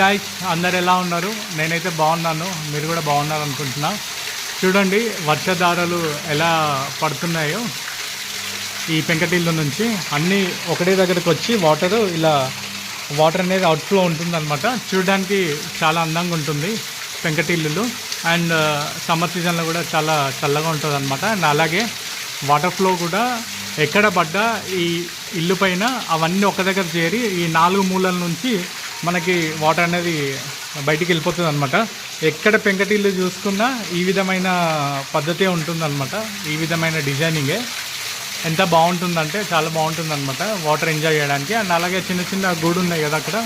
Guys అందరు ఎలా ఉన్నారు? నేనైతే బాగున్నాను. మీరు కూడా బాగున్నారు అనుకుంటున్నా చూడండి వర్షధారలు ఎలా పడుతున్నాయో ఈ పెంకటిల్లు నుంచి. అన్నీ ఒకటే దగ్గరకు వచ్చి వాటర్ ఇలా వాటర్ అనేది అవుట్ఫ్లో ఉంటుందన్నమాట. చూడడానికి చాలా అందంగా ఉంటుంది పెంకటిల్లులు. అండ్ uh, సమ్మర్ సీజన్లో కూడా చాలా చల్లగా ఉంటుంది అనమాట అండ్ అలాగే వాటర్ ఫ్లో కూడా ఎక్కడ పడ్డా ఈ ఇల్లు పైన అవన్నీ ఒక దగ్గర చేరి ఈ నాలుగు మూలల నుంచి మనకి వాటర్ అనేది బయటికి వెళ్ళిపోతుంది అనమాట ఎక్కడ పెంకటిల్లు చూసుకున్నా ఈ విధమైన పద్ధతే ఉంటుందన్నమాట. ఈ విధమైన డిజైనింగే. ఎంత బాగుంటుందంటే చాలా బాగుంటుందన్నమాట వాటర్ ఎంజాయ్ చేయడానికి. అండ్ అలాగే చిన్న చిన్న గూడు ఉన్నాయి కదా అక్కడ.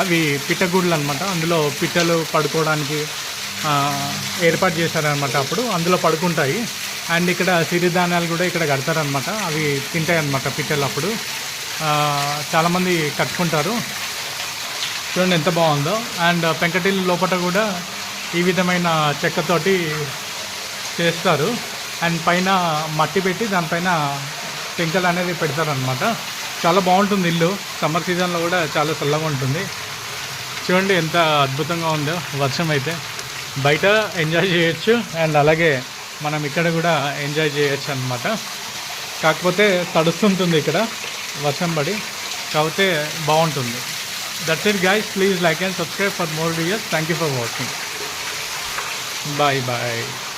అవి పిట్టగూడులు అనమాట అందులో పిట్టలు పడుకోవడానికి ఏర్పాటు చేశారనమాట అప్పుడు. అందులో పడుకుంటాయి. అండ్ ఇక్కడ సిరిధాన్యాలు కూడా ఇక్కడ కడతారనమాట అవి తింటాయి అనమాట పిట్టలు అప్పుడు. చాలామంది కట్టుకుంటారు. చూడండి ఎంత బాగుందో. అండ్ uh, పెంకటిల్లు లోపల కూడా ఈ విధమైన చెక్కతోటి చేస్తారు. అండ్ పైన మట్టి పెట్టి దానిపైన పెంకలు అనేది పెడతారనమాట చాలా బాగుంటుంది ఇల్లు. సమ్మర్ సీజన్లో కూడా చాలా చల్లగా ఉంటుంది. చూడండి ఎంత అద్భుతంగా ఉందో వర్షం అయితే. బయట ఎంజాయ్ చేయొచ్చు. అండ్ అలాగే మనం ఇక్కడ కూడా ఎంజాయ్ చేయొచ్చు అనమాట కాకపోతే తడుస్తుంటుంది ఇక్కడ వర్షం పడి. కాకపోతే బాగుంటుంది. that's it guys. Please like and subscribe for more videos. Thank you for watching. Bye bye